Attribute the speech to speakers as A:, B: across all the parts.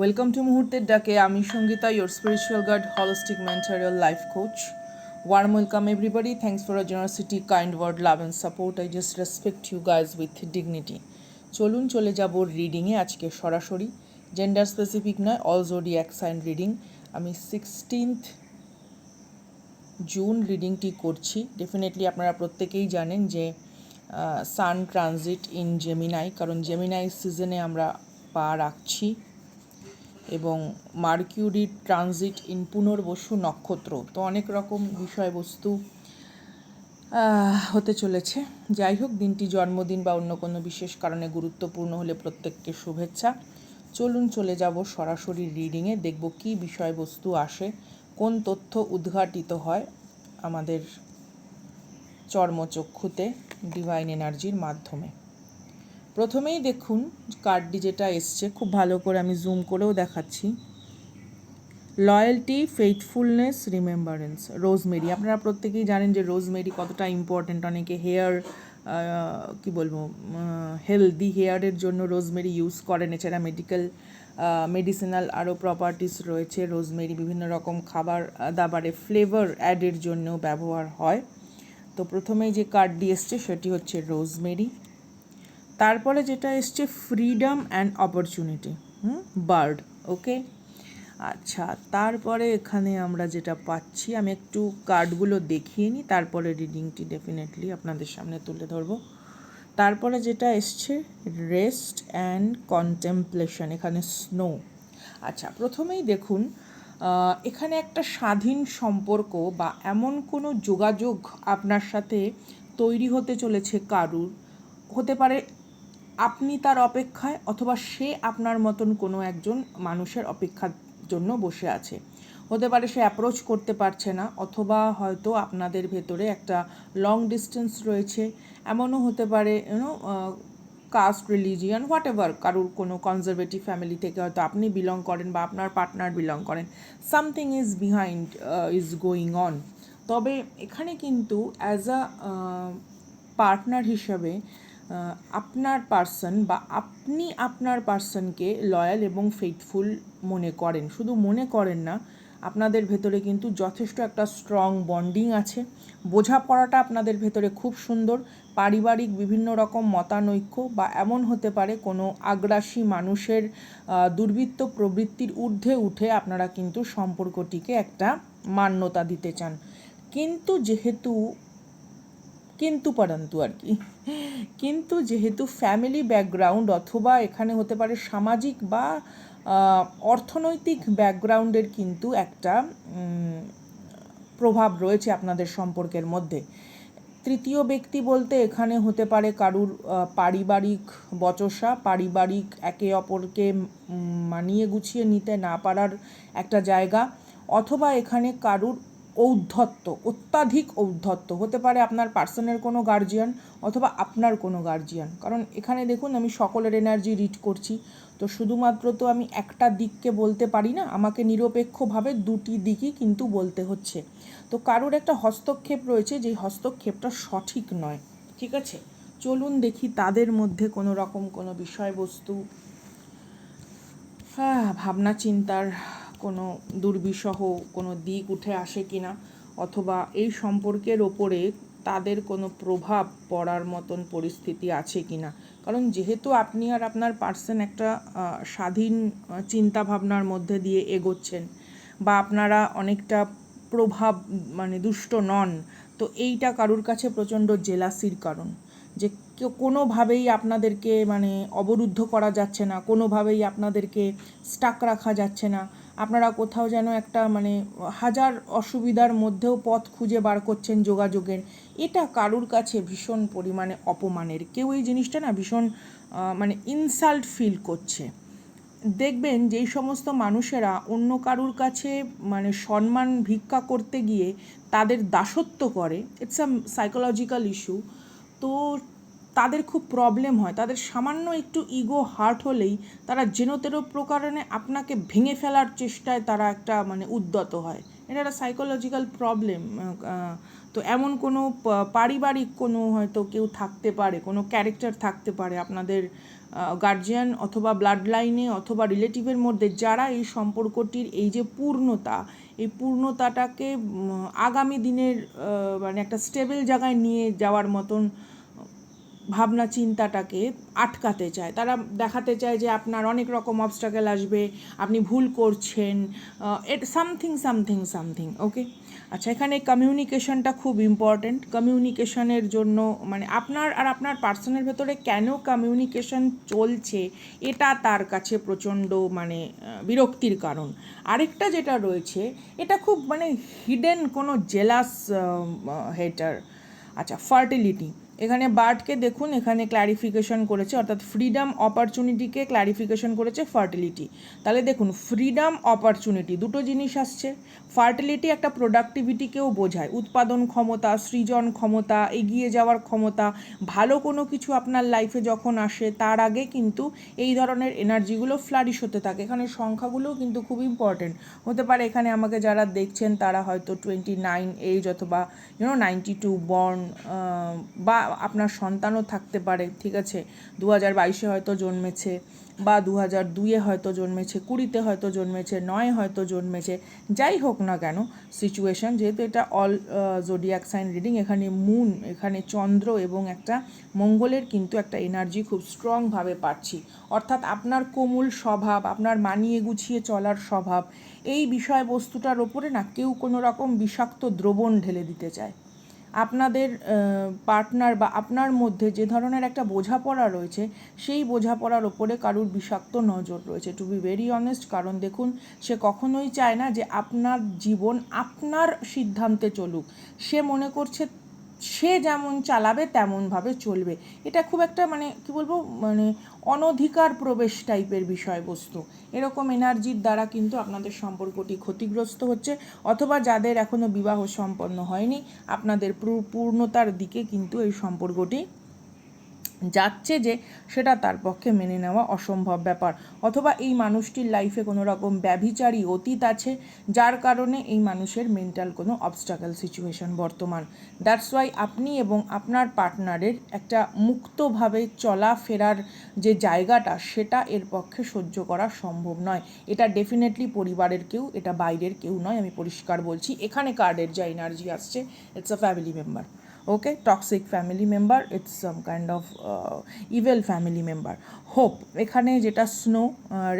A: Welcome to মুহূর্তের ডাকে আমি Sangeeta your spiritual guard holistic mentorial life coach warm welcome everybody thanks for a generosity kind word love and support I just respect you guys with dignity চলুন, চলে যাব রিডিংয়ে আজকে সরাসরি gender specific নয় অল জোডিয়াক সাইন রিডিং আমি sixteenth June রিডিংটি করছি। ডেফিনেটলি আপনারা প্রত্যেকেই জানেন যে সান ট্রানজিট ইন জেমিনাই কারণ জেমিনাই সিজনে আমরা পা রাখছি। এবং মার্কিউরি ট্রানজিট ইন পুনর্বসু নক্ষত্র। তো অনেক রকম বিষয়বস্তু হতে চলেছে। যাই হোক, দিনটি জন্মদিন বা অন্য কোনো বিশেষ কারণে গুরুত্বপূর্ণ হলে প্রত্যেককে শুভেচ্ছা। চলুন চলে যাব সরাসরি রিডিংয়ে দেখব কি বিষয়বস্তু আসে, কোন তথ্য উদ্ঘাটিত হয় আমাদের চর্মচক্ষুতে ডিভাইন এনার্জির মাধ্যমে। প্রথমেই দেখুন কার্ডটি যেটা এসছে, খুব ভালো করে আমি জুম করেও দেখাচ্ছি। লয়্যালটি ফেথফুলনেস রিমেম্বারেন্স রোজমেরি আপনারা প্রত্যেকেই জানেন যে রোজমেরি কতটা ইম্পর্ট্যান্ট অনেকে হেয়ার কি বলব হেলদি হেয়ারের জন্য রোজমেরি ইউজ করেন। এছাড়া মেডিকেল মেডিসিনাল আরও প্রপার্টিস রয়েছে। রোজমেরি বিভিন্ন রকম খাবার, দাবারে ফ্লেভার অ্যাডের জন্য ব্যবহার হয়। তো প্রথমেই যে কার্ডটি এসছে, সেটি হচ্ছে রোজমেরি তারপরে যেটা এসছে freedom and opportunity hmm bird okay আচ্ছা তারপরে এখানে আমরা যেটা পাচ্ছি, আমি একটু কার্ডগুলো দেখিয়ে নিই তারপরে রিডিংটি ডেফিনেটলি আপনাদের সামনে তুলে ধরবো। তারপরে যেটা এসছে রেস্ট অ্যান্ড কন্টেম্পলেশন এখানে স্নো আচ্ছা প্রথমেই দেখুন এখানে একটা স্বাধীন সম্পর্ক বা এমন কোনো যোগাযোগ আপনার সাথে তৈরি হতে চলেছে কারুর, হতে পারে আপনি তার অপেক্ষায় অথবা সে আপনার মতন কোনো একজন মানুষের অপেক্ষার জন্য বসে আছে। হতে পারে সে অ্যাপ্রোচ করতে পারছে না, অথবা হয়তো আপনাদের ভেতরে একটা লং ডিস্টেন্স রয়েছে। এমনও হতে পারে you know caste religion whatever কারুর কোনো কনজারভেটিভ ফ্যামিলি থেকে হয়তো আপনি বিলং করেন বা আপনার পার্টনার বিলং করেন। Something is behind is going on তবে এখানে কিন্তু অ্যাজ আ পার্টনার হিসাবে আপনার পার্সন বা আপনি আপনার পার্সনকে লয়াল এবং ফেথফুল মনে করেন। শুধু মনে করেন না, আপনাদের ভেতরে কিন্তু যথেষ্ট একটা স্ট্রং বন্ডিং আছে। বোঝাপড়াটা আপনাদের ভেতরে খুব সুন্দর। পারিবারিক বিভিন্ন রকম মতানৈক্য বা এমন হতে পারে, কোনো আগ্রাসী মানুষের দুর্বৃত্ত প্রবৃত্তির ঊর্ধ্বে উঠে আপনারা কিন্তু সম্পর্কটিকে একটা মান্যতা দিতে চান। কিন্তু যেহেতু কিন্তু পরন্তু আর কি। কিন্তু যেহেতু ফ্যামিলি ব্যাকগ্রাউন্ড অথবা এখানে হতে পারে সামাজিক বা অর্থনৈতিক ব্যাকগ্রাউন্ডের কিন্তু একটা প্রভাব রয়েছে আপনাদের সম্পর্কের মধ্যে। তৃতীয় ব্যক্তি বলতে এখানে হতে পারে কারুর পারিবারিক বচসা, পারিবারিক একে অপরকে মানিয়ে গুছিয়ে নিতে না পারার একটা জায়গা, অথবা এখানে কারুর ঔদ্ধত্য, অত্যাধিক ঔদ্ধত্য। হতে পারে আপনার পার্সনের কোনো গার্জিয়ান অথবা আপনার কোনো গার্জিয়ান কারণ এখানে দেখুন আমি সকলের এনার্জি রিড করছি। তো শুধুমাত্র তো আমি একটা দিককে বলতে পারি না, আমাকে নিরপেক্ষভাবে দুটি দিকই কিন্তু বলতে হচ্ছে। তো কারোর একটা হস্তক্ষেপ রয়েছে, যেই হস্তক্ষেপটা সঠিক নয়। ঠিক আছে? চলুন দেখি তাদের মধ্যে কোনো রকম কোনো বিষয়বস্তু। হ্যাঁ ভাবনা চিন্তার কোনো দুর্বিষহ কোনো দিক উঠে আসে কি না, অথবা এই সম্পর্কের ওপরে তাদের কোনো প্রভাব পড়ার মতন পরিস্থিতি আছে কিনা কারণ যেহেতু আপনি আর আপনার পার্সন একটা স্বাধীন চিন্তা ভাবনার মধ্যে দিয়ে এগোচ্ছেন বা আপনারা অনেকটা প্রভাব মানে দুষ্ট নন, তো এইটা কারুর কাছে প্রচণ্ড জেলাসির কারণ। যে কেউ কোনোভাবেই আপনাদেরকে মানে অবরুদ্ধ করা যাচ্ছে না, কোনোভাবেই আপনাদেরকে স্টাক রাখা যাচ্ছে না আপনারা কোথাও যেন একটা মানে হাজার অসুবিধার মধ্যেও পথ খুঁজে বার করছেন যোগাযোগের, এটা কারুর কাছে ভীষণ পরিমাণে অপমানের। কেউ এই জিনিসটা না ভীষণ মানে ইনসাল্ট ফিল করছে। দেখবেন যেই সমস্ত মানুষেরা অন্য কারুর কাছে মানে সম্মান ভিক্ষা করতে গিয়ে তাদের দাসত্ব করে ইটস আ সাইকোলজিক্যাল ইস্যু তো তাদের খুব প্রবলেম হয়। তাদের সামান্য একটু ইগো হার্ট হলেই তারা যেন তেরো প্রকারণে আপনাকে ভেঙে ফেলার চেষ্টায় তারা একটা মানে উদ্যত হয়। এটা একটা সাইকোলজিক্যাল প্রবলেম তো এমন কোনো পারিবারিক কোনো হয়তো কেউ থাকতে পারে, কোনো ক্যারেক্টার থাকতে পারে আপনাদের গার্জিয়ান অথবা ব্লাড লাইনে অথবা রিলেটিভের মধ্যে যারা এই সম্পর্কটির এই যে পূর্ণতা, এই পূর্ণতাটাকে আগামী দিনের মানে একটা স্টেবল জায়গায় নিয়ে যাওয়ার মতন ভাবনা, চিন্তাটাকে আটকাতে চায়। তারা দেখাতে চায় যে আপনার অনেক রকম অবস্টাকেল আসবে, আপনি ভুল করছেন at something something something okay আচ্ছা এখানে কমিউনিকেশনটা খুব ইম্পর্ট্যান্ট কমিউনিকেশনের জন্য মানে আপনার আর আপনার পার্সনের ভেতরে কেন কমিউনিকেশন চলছে, এটা তার কাছে প্রচণ্ড মানে বিরক্তির কারণ। আরেকটা যেটা রয়েছে, এটা খুব মানে হিডেন কোনো জেলাস হেটার আচ্ছা ফার্টিলিটি এখানে বার্ডকে দেখুন, এখানে ক্ল্যারিফিকেশন করেছে, অর্থাৎ ফ্রিডম অপরচুনিটিকে ক্ল্যারিফিকেশন করেছে ফার্টিলিটি তাহলে দেখুন ফ্রিডম অপরচুনিটি দুটো জিনিস আসছে। ফার্টিলিটি একটা প্রোডাক্টিভিটিকেও বোঝায়। উৎপাদন ক্ষমতা, সৃজন ক্ষমতা, এগিয়ে যাওয়ার ক্ষমতা, ভালো কোনো কিছু আপনার লাইফে যখন আসে, তার আগে কিন্তু এই ধরনের এনার্জিগুলো ফ্লারিশ হতে থাকে। এখানে সংখ্যাগুলোও কিন্তু খুব ইম্পর্টেন্ট হতে পারে এখানে আমাকে যারা দেখছেন, তারা হয়তো টোয়েন্টি নাইন এজ অথবা you know ninety two born বা আপনার সন্তানও থাকতে পারে, ঠিক আছে? দু হাজার বাইশে হয়তো জন্মেছে বা দু হাজার দুইয়ে হয়তো জন্মেছে, কুড়িতে হয়তো জন্মেছে, নয় হয়তো জন্মেছে, যাই হোক না কেন সিচুয়েশন যেহেতু এটা অল জোডিয়াক সাইন রিডিং এখানে মুন এখানে চন্দ্র এবং একটা মঙ্গলের কিন্তু একটা এনার্জি খুব স্ট্রংভাবে পাচ্ছি। অর্থাৎ আপনার কোমল স্বভাব, আপনার মানিয়ে গুছিয়ে চলার স্বভাব, এই বিষয়বস্তুটার ওপরে না কেউ কোনো রকম বিষাক্ত দ্রবণ ঢেলে দিতে চায়। আপনাদের পার্টনার বা আপনার মধ্যে যে ধরনের একটা বোঝাপড়া রয়েছে, সেই বোঝাপড়ার ওপরে কারুর বিষাক্ত নজর রয়েছে। টু বি ভেরি অনেস্ট কারণ দেখুন, সে কখনোই চায় না যে আপনার জীবন আপনার সিদ্ধান্তে চলুক। সে মনে করছে সে যেমন চালাবে, তেমনভাবে চলবে। এটা খুব একটা মানে কি বলব মানে অনধিকার প্রবেশ টাইপের বিষয়বস্তু। এরকম এনার্জির দ্বারা কিন্তু আপনাদের সম্পর্কটি ক্ষতিগ্রস্ত হচ্ছে, অথবা যাদের এখনও বিবাহ সম্পন্ন হয়নি, আপনাদের পূর্ণতার দিকে কিন্তু এই সম্পর্কটি যাচ্ছে যে সেটা তার পক্ষে মেনে নেওয়া অসম্ভব ব্যাপার। অথবা এই মানুষটির লাইফে কোনো রকম ব্যভিচারী অতীত আছে, যার কারণে এই মানুষের মেন্টাল কোনো অবস্টাকেল সিচুয়েশন বর্তমান। দ্যাটস ওয়াই আপনি এবং আপনার পার্টনারের একটা মুক্তভাবে চলাফেরার যে জায়গাটা, সেটা এর পক্ষে সহ্য করা সম্ভব নয়। এটা ডেফিনেটলি পরিবারের কেউ, এটা বাইরের কেউ নয়, আমি পরিষ্কার বলছি। এখানে কার্ডের যা এনার্জি আসছে it's a family member okay toxic family member it's some kind of evil family member hope এখানে যেটা snow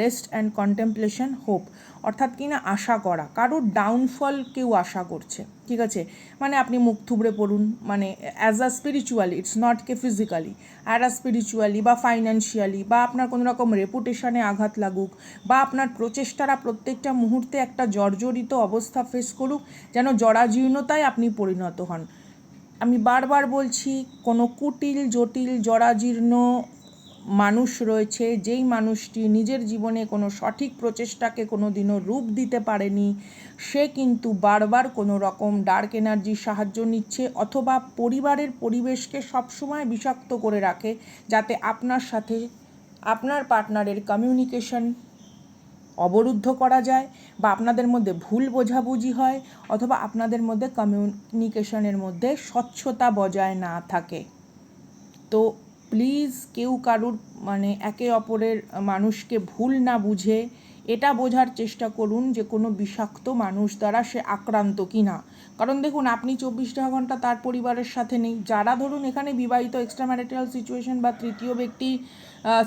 A: rest and contemplation hope অর্থাৎ কি না আশা করা, কারোর ডাউনফল কেউ আশা করছে, ঠিক আছে? মানে আপনি মুখ থুবড়ে পড়ুন মানে as a spiritually it's not K physically as a spiritually বা ফাইন্যান্সিয়ালি বা আপনার কোনো রকম রেপুটেশনে আঘাত লাগুক, বা আপনার প্রচেষ্টারা প্রত্যেকটা মুহূর্তে একটা জর্জরিত অবস্থা ফেস করুক, যেন জরাজীর্ণতায় আপনি পরিণত হন। আমি বারবার বলছি, কোনো কুটিল, জটিল, জরাজীর্ণ মানুষ রয়েছে, যেই মানুষটি নিজের জীবনে কোনো সঠিক প্রচেষ্টাকে কোনো দিনও রূপ দিতে পারেনি, সে কিন্তু বারবার কোনো রকম ডার্ক এনার্জির সাহায্য নিচ্ছে অথবা পরিবারের পরিবেশকে সবসময় বিষাক্ত করে রাখে, যাতে আপনার সাথে, আপনার পার্টনারের কমিউনিকেশন অবরুদ্ধ করা যায় বা আপনাদের মধ্যে ভুল বোঝাবুঝি হয় অথবা আপনাদের মধ্যে কমিউনিকেশনের মধ্যে স্বচ্ছতা বজায় না থাকে। তো প্লিজ কেউ কারুর মানে একে অপরের মানুষকে ভুল না বুঝে এটা বোঝার চেষ্টা করুন যে কোনো বিষাক্ত মানুষ দ্বারা সে আক্রান্ত কি না কারণ দেখুন, আপনি চব্বিশটা ঘণ্টা তার পরিবারের সাথে নেই। যারা ধরুন এখানে বিবাহিত এক্সট্রা ম্যারিটাল সিচুয়েশন বা তৃতীয় ব্যক্তি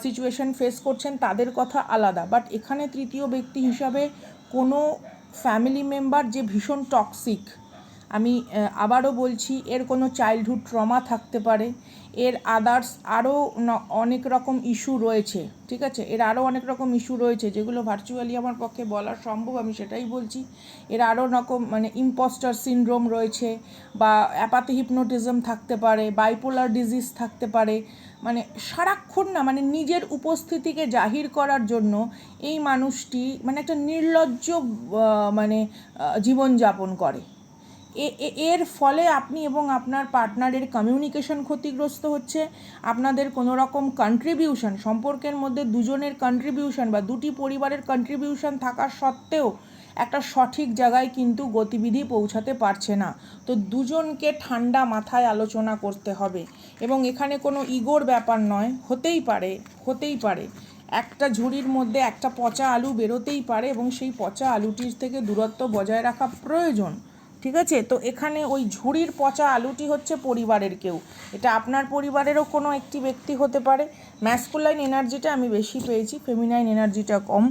A: সিচুয়েশন ফেস করছেন, তাদের কথা আলাদা। বাট এখানে তৃতীয় ব্যক্তি হিসাবে কোনো ফ্যামিলি মেম্বার যে ভীষণ টক্সিক আমি আবারও বলছি, এর কোনো চাইল্ডহুড ট্রমা থাকতে পারে। এর আদার্স আরও অনেক রকম ইস্যু রয়েছে, ঠিক আছে? এর আরও অনেক রকম ইস্যু রয়েছে, যেগুলো ভার্চুয়ালি আমার পক্ষে বলা সম্ভব, আমি সেটাই বলছি। এর আরও রকম মানে ইম্পস্টার সিনড্রোম রয়েছে বা অ্যাপাথি হিপনোটিজম থাকতে পারে বাইপোলার ডিজিজ থাকতে পারে মানে সারাক্ষণ না মানে নিজের উপস্থিতিকে জাহির করার জন্য এই মানুষটি মানে একটা নির্লজ্জ মানে জীবনযাপন করে। এর ফলে আপনি এবং আপনার পার্টনারের কমিউনিকেশন ক্ষতিগ্রস্ত হচ্ছে। আপনাদের কোনো রকম কন্ট্রিবিউশন সম্পর্কের মধ্যে দুজনের কন্ট্রিবিউশন বা দুটি পরিবারের কন্ট্রিবিউশন থাকা সত্ত্বেও একটা সঠিক জায়গায় কিন্তু গতিবিধি পৌঁছাতে পারছে না। তো দুজনকে ঠান্ডা মাথায় আলোচনা করতে হবে। এবং এখানে কোনো ইগোর ব্যাপার নয়, হতেই পারে হতেই পারে। একটা ঝুড়ির মধ্যে একটা পচা আলু বেরোতেই পারে এবং সেই পচা আলুটির থেকে দূরত্ব বজায় রাখা প্রয়োজন। ঠিক আছে? তো এখানে ওই ঝুড়ির পচা আলুটি হচ্ছে পরিবারের কেউ। এটা আপনার পরিবারেরও কোনো একটি ব্যক্তি হতে পারে। ম্যাসকুলাইন এনার্জিটা আমি বেশি পেয়েছি ফেমিনাইন এনার্জিটা কম।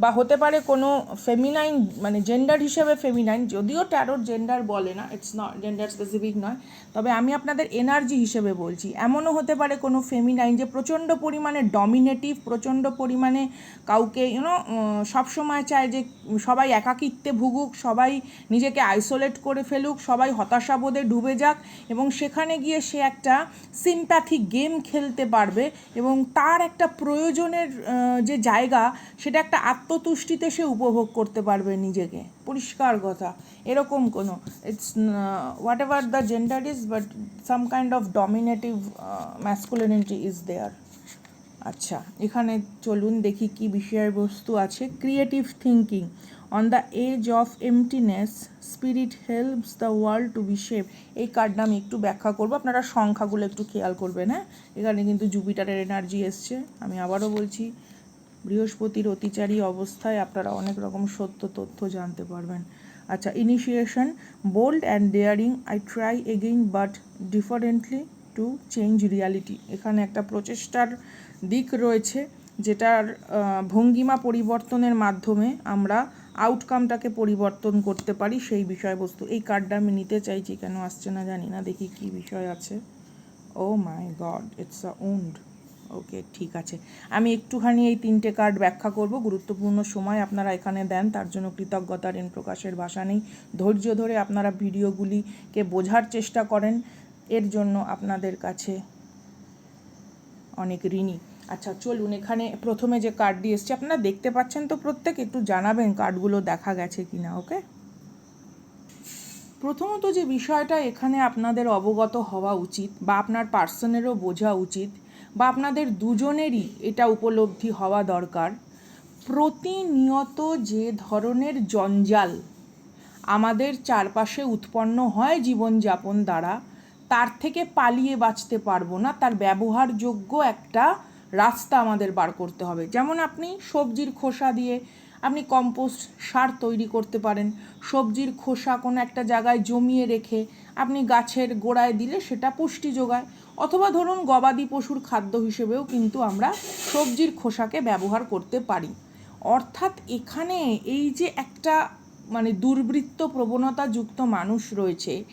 A: বা হতে পারে কোনো ফেমিনাইন মানে জেন্ডার হিসেবে ফেমিনাইন যদিও ট্যারোর জেন্ডার বলে না ইটস নট জেন্ডার স্পেসিফিক নয়, তবে আমি আপনাদের এনার্জি হিসেবে বলছি। এমনও হতে পারে কোনো ফেমিনাইন যে প্রচণ্ড পরিমাণে ডমিনেটিভ প্রচণ্ড পরিমাণে কাউকে ইউনো সবসময় চায় যে সবাই একাকিত্বে ভুগুক, সবাই নিজেকে আইসোলেট করে ফেলুক, সবাই হতাশাবোধে ডুবে যাক এবং সেখানে গিয়ে সে একটা সিম্প্যাথি গেম খেলতে পারবে এবং তার একটা প্রয়োজনের যে জায়গা, সেটা একটা আত্মতুষ্টিতে সে উপভোগ করতে পারবে নিজেকে। পরিষ্কার কথা। এরকম কোনো। It's whatever the gender is but some kind of dominative masculinity is there আচ্ছা এখানে চলুন দেখি কি বিষয়বস্তু আছে। Creative thinking on the edge of emptiness spirit helps the world to be shape এই কার্ডটা আমি একটু ব্যাখ্যা করব। আপনারা সংখ্যাগুলো একটু খেয়াল করবেন হ্যাঁ? এখানে কিন্তু জুপিটারের এনার্জি এসছে। আমি আবারও বলছি বৃহস্পতির অতিচারী অবস্থায় আপনারা অনেক রকম সত্য, তথ্য জানতে পারবেন। আচ্ছা initiation bold and daring I try again but differently to change reality এখানে একটা প্রচেষ্টার দিক রয়েছে, যেটার ভঙ্গিমা পরিবর্তনের মাধ্যমে আমরা আউটকামটাকে পরিবর্তন করতে পারি সেই বিষয়বস্তু। এই কার্ডটা আমি নিতে চাইছি কেন, আসছে না জানি না, দেখি কি বিষয় আছে। ও my God it's a wound okay, ঠিক আছে। আমি একটুখানি এই তিনটে কার্ড ব্যাখ্যা করব। গুরুত্বপূর্ণ সময় আপনারা এখানে দেন, তার জন্য কৃতজ্ঞতা ঋণ প্রকাশের ভাষা নেই। ধৈর্য ধরে আপনারা ভিডিওগুলিকে বোঝার চেষ্টা করেন। এর জন্য আপনাদের কাছে অনেক ঋণী। আচ্ছা চলুন, এখানে প্রথমে যে কার্ডটি এসছে, আপনারা দেখতে পাচ্ছেন তো প্রত্যেক, একটু জানাবেন কার্ডগুলো দেখা গেছে কি না ওকে? প্রথমত যে বিষয়টা এখানে আপনাদের অবগত হওয়া উচিত বা আপনার পার্সনেরও বোঝা উচিত বা আপনাদের দুজনেরই এটা উপলব্ধি হওয়া দরকার। প্রতিনিয়ত যে ধরনের জঞ্জাল আমাদের চারপাশে উৎপন্ন হয় জীবনযাপন দ্বারা, তার থেকে পালিয়ে বাঁচতে পারব না, তার ব্যবহারযোগ্য একটা রাস্তা আমাদের বার করতে হবে। যেমন আপনি সবজির খোসা দিয়ে আপনি কম্পোস্ট সার তৈরি করতে পারেন, সবজির খোসা কোনো একটা জায়গায় জমিয়ে রেখে আপনি গাছের গোড়ায় দিলে সেটা পুষ্টি যোগায়। অথবা ধরুন গবাদি পশুর খাদ্য হিসেবেও কিন্তু আমরা সবজির খোসাকে ব্যবহার করতে পারি। অর্থাৎ এখানে এই যে একটা মানে দুর্বৃত্ত প্রবণতাযুক্ত মানুষ রয়েছে,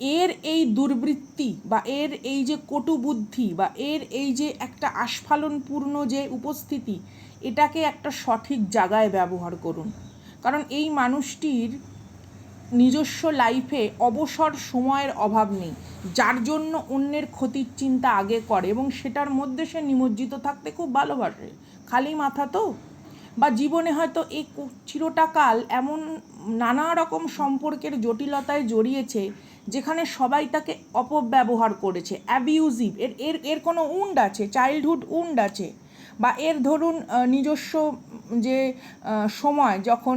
A: এর এই দুর্বৃত্তি বা এর এই যে কটু বুদ্ধি বা এর এই যে একটা আস্ফালনপূর্ণ যে উপস্থিতি, এটাকে একটা সঠিক জায়গায় ব্যবহার করুন। কারণ এই মানুষটির নিজস্ব লাইফে অবসর সময়ের অভাব নেই। যার জন্য অন্যের ক্ষতির চিন্তা আগে করে এবং সেটার মধ্যে সে নিমজ্জিত থাকতে খুব ভালোবাসে। খালি মাথা তো? বা জীবনে হয়তো এই কো- চিরটা কাল এমন নানা রকম সম্পর্কের জটিলতায় জড়িয়েছে, যেখানে সবাই তাকে অপব্যবহার করেছে। অ্যাবিউজিভ এর এর এর কোনো উন্ড আছে? চাইল্ডহুড উন্ড আছে? বা এর ধরুন নিজস্ব যে সময় যখন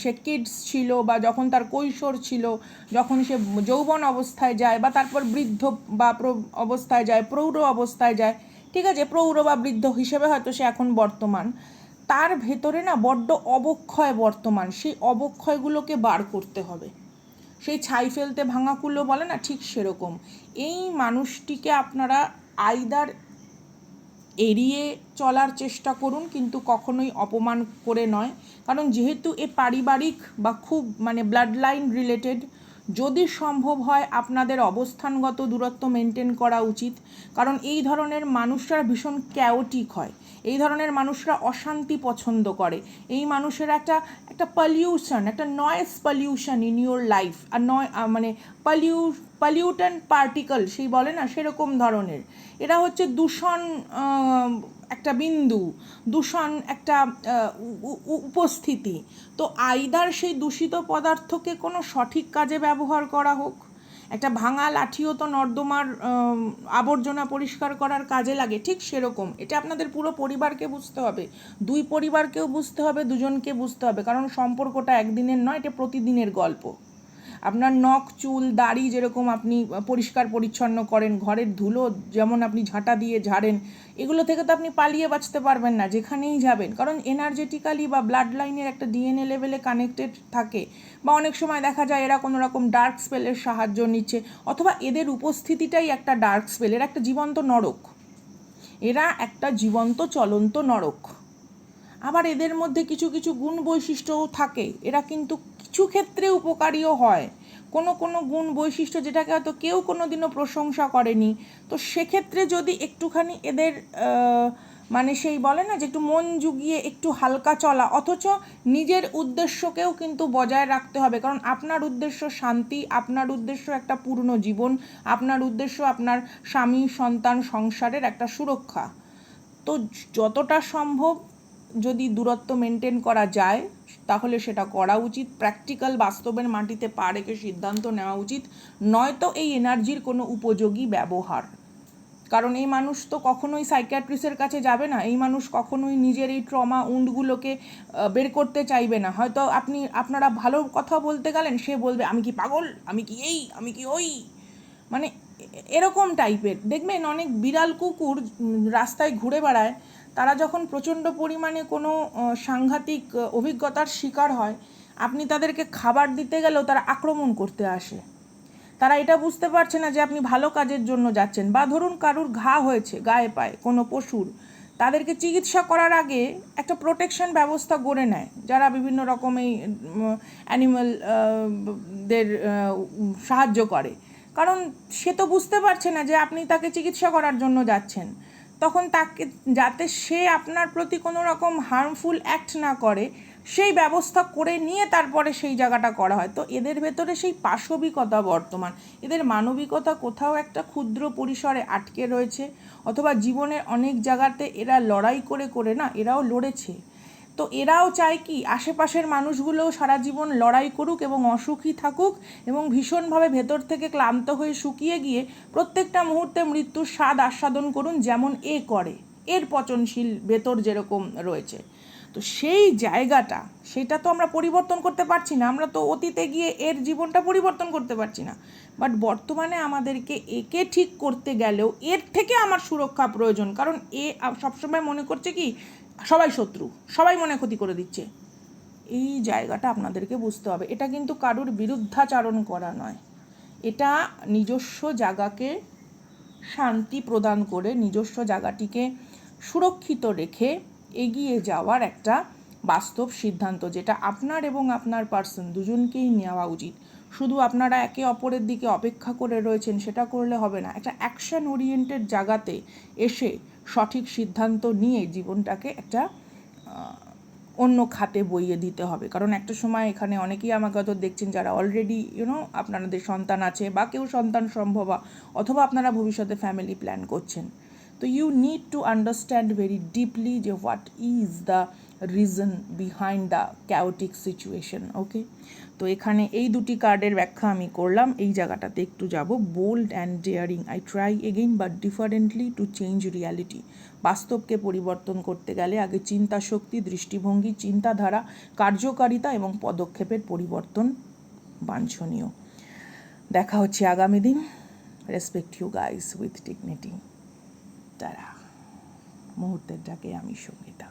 A: সে কিডস ছিল বা যখন তার কৈশোর ছিল, যখন সে যৌবন অবস্থায় যায় বা তারপর বৃদ্ধ বা অবস্থায় যায়, প্রৌঢ় অবস্থায় যায়, ঠিক আছে, প্রৌঢ় বা বৃদ্ধ হিসেবে হয়তো সে এখন বর্তমান, তার ভেতরে না বড্ড অবক্ষয় বর্তমান, সেই অবক্ষয়গুলোকে বার করতে হবে। সেই ছাই ফেলতে ভাঙা কুলো বলে না ঠিক সেরকম। এই মানুষটিকে আপনারা আইদার এড়িয়ে চলার চেষ্টা করুন, কিন্তু কখনোই অপমান করে নয়। কারণ যেহেতু এ পারিবারিক বা খুব মানে ব্লাড লাইন রিলেটেড যদি সম্ভব হয় আপনাদের অবস্থানগত দূরত্ব মেনটেন করা উচিত। কারণ এই ধরনের মানুষরা ভীষণ ক্যাওটিক হয়। এই ধরনের মানুষরা অশান্তি পছন্দ করে। এই মানুষের একটা একটা পলিউশন একটা noise pollution in your life আর নয় মানে পলিউ পলিউট্যান্ট পার্টিকল সেই বলে না, সেরকম ধরনের। এরা হচ্ছে দূষণ একটা বিন্দু, দূষণ একটা উপস্থিতি। তো আইদার সেই দূষিত পদার্থকে কোনো সঠিক কাজে ব্যবহার করা হোক একটা ভাঙা লাঠিও তো নর্দমার আবর্জনা পরিষ্কার করার কাজে লাগে, ঠিক সেরকম। এটা আপনাদের পুরো পরিবারকে বুঝতে হবে। দুই পরিবারকেও বুঝতে হবে, দুজনকে বুঝতে হবে, কারণ সম্পর্কটা একদিনের নয়, এটা প্রতিদিনের গল্প। আপনার নখ, চুল, দাড়ি যেরকম আপনি পরিষ্কার পরিচ্ছন্ন করেন, ঘরের ধুলো যেমন আপনি ঝাঁটা দিয়ে ঝাড়েন, এগুলো থেকে তো আপনি পালিয়ে বাঁচতে পারবেন না, যেখানেই যাবেন। কারণ এনার্জেটিক্যালি বা ব্লাড লাইনের একটা ডিএনএ লেভেলে কানেক্টেড থাকে, বা অনেক সময় দেখা যায় এরা কোনো রকম ডার্ক স্পেলের সাহায্য নিচ্ছে, অথবা এদের উপস্থিতিটাই একটা ডার্ক স্পেল এরা একটা জীবন্ত নরক। এরা একটা জীবন্ত চলন্ত নরক। আবার এদের মধ্যে কিছু কিছু গুণ বৈশিষ্ট্যও থাকে, এরা কিন্তু কিছু ক্ষেত্রে উপকারীও হয়। কোনো কোনো গুণ বৈশিষ্ট্য যেটাকে হয়তো কেউ কোনো দিনও প্রশংসা করেনি, তো সেক্ষেত্রে যদি একটুখানি এদের মানে সেই বলে না যে একটু মন জুগিয়ে একটু হালকা চলা, অথচ নিজের উদ্দেশ্যকেও কিন্তু বজায় রাখতে হবে। কারণ আপনার উদ্দেশ্য শান্তি, আপনার উদ্দেশ্য একটা পূর্ণ জীবন, আপনার উদ্দেশ্য আপনার স্বামী, সন্তান, সংসারের একটা সুরক্ষা। তো যতটা সম্ভব যদি দূরত্ব মেনটেন করা যায়, তাহলে সেটা করা উচিত। প্র্যাকটিক্যাল বাস্তবের মাটিতে পা রেখে সিদ্ধান্ত নেওয়া উচিত। নয়তো এই এনার্জির কোনো উপযোগী ব্যবহার। কারণ এই মানুষ তো কখনোই সাইকিয়াট্রিস্টের কাছে যাবে না। এই মানুষ কখনোই নিজের এই ট্রমা উন্ডগুলোকে বের করতে চাইবে না। হয়তো আপনি, আপনারা ভালো কথা বলতে গেলেন, সে বলবে, আমি কি পাগল? আমি কি এই? আমি কি ওই? মানে এরকম টাইপের দেখবেন অনেক বিড়াল কুকুর রাস্তায় ঘুরে বেড়ায় তারা যখন প্রচণ্ড পরিমাণে কোনো সাংঘাতিক অভিজ্ঞতার শিকার হয়, আপনি তাদেরকে খাবার দিতে গেলেও তারা আক্রমণ করতে আসে। তারা এটা বুঝতে পারছে না যে আপনি ভালো কাজের জন্য যাচ্ছেন বা ধরুন কারুর ঘা হয়েছে, গায়ে পায়ে, কোনো পশুর, তাদেরকে চিকিৎসা করার আগে একটা প্রোটেকশন ব্যবস্থা গড়ে নেয়। যারা বিভিন্ন রকম এই অ্যানিমাল দের সাহায্য করে। কারণ সে তো বুঝতে পারছে না যে আপনি তাকে চিকিৎসা করার জন্য যাচ্ছেন। তখন তাকে, যাতে সে আপনার প্রতি কোনো রকম হার্মফুল অ্যাক্ট না করে, সেই ব্যবস্থা করে নিয়ে তারপরে সেই জায়গাটা করা হয়। তো এদের ভেতরে সেই পাশবিকতা বর্তমান। এদের মানবিকতা কোথাও একটা ক্ষুদ্র পরিসরে আটকে রয়েছে, অথবা জীবনের অনেক জায়গাতে এরা লড়াই করে করে না, এরাও লড়েছে। তো এরাও চায় কি আশেপাশের মানুষগুলোও সারা জীবন লড়াই করুক এবং অসুখী থাকুক এবং ভীষণভাবে ভেতর থেকে ক্লান্ত হয়ে শুকিয়ে গিয়ে প্রত্যেকটা মুহূর্তে মৃত্যুর স্বাদ আস্বাদন করুন যেমন এ করে। এর পচনশীল ভেতর যেরকম রয়েছে। তো সেই জায়গাটা, সেটা তো আমরা পরিবর্তন করতে পারছি না। আমরা তো অতীতে গিয়ে এর জীবনটা পরিবর্তন করতে পারছি না। বাট বর্তমানে আমাদেরকে একে ঠিক করতে গেলেও এর থেকে আমার সুরক্ষা প্রয়োজন। কারণ এ সবসময় মনে করছে কি সবাই শত্রু, সবাই মনে ক্ষতি করে দিচ্ছে। এই জায়গাটা আপনাদেরকে বুঝতে হবে। এটা কিন্তু কারুর বিরুদ্ধাচারণ করা নয়। এটা নিজস্ব জায়গাকে শান্তি প্রদান করে, নিজস্ব জায়গাটিকে সুরক্ষিত রেখে এগিয়ে যাওয়ার একটা বাস্তব সিদ্ধান্ত, যেটা আপনার এবং আপনার পার্সন দুজনকেই নেওয়া উচিত। শুধু আপনারা একে অপরের দিকে অপেক্ষা করে রয়েছেন, সেটা করলে হবে না। একটা অ্যাকশন ওরিয়েন্টেড জায়গাতে এসে সঠিক সিদ্ধান্ত নিয়ে জীবনটাকে একটা অন্য খাতে বইয়ে দিতে হবে। কারণ একটা সময় এখানে অনেকেই আমাকে হয়তো দেখছেন যারা অলরেডি ইউনো আপনাদের সন্তান আছে বা কেউ সন্তান সম্ভব অথবা আপনারা ভবিষ্যতে ফ্যামিলি প্ল্যান করছেন। তো you need to understand very deeply যে what is the reason behind the chaotic situation okay তো এখানে এই দুটি কার্ডের ব্যাখ্যা আমি করলাম, এই জায়গাটাতে একটু যাব। Bold and daring I try again but differently to change reality বাস্তবকে পরিবর্তন করতে গেলে আগে চিন্তা শক্তি, দৃষ্টিভঙ্গি, চিন্তাধারা, কার্যকারিতা এবং পদক্ষেপের পরিবর্তন বাঞ্ছনীয়। দেখা হচ্ছে আগামী দিন। Respect you guys with dignity তারা। মুহূর্তের ডাকে আমি সঙ্গীতা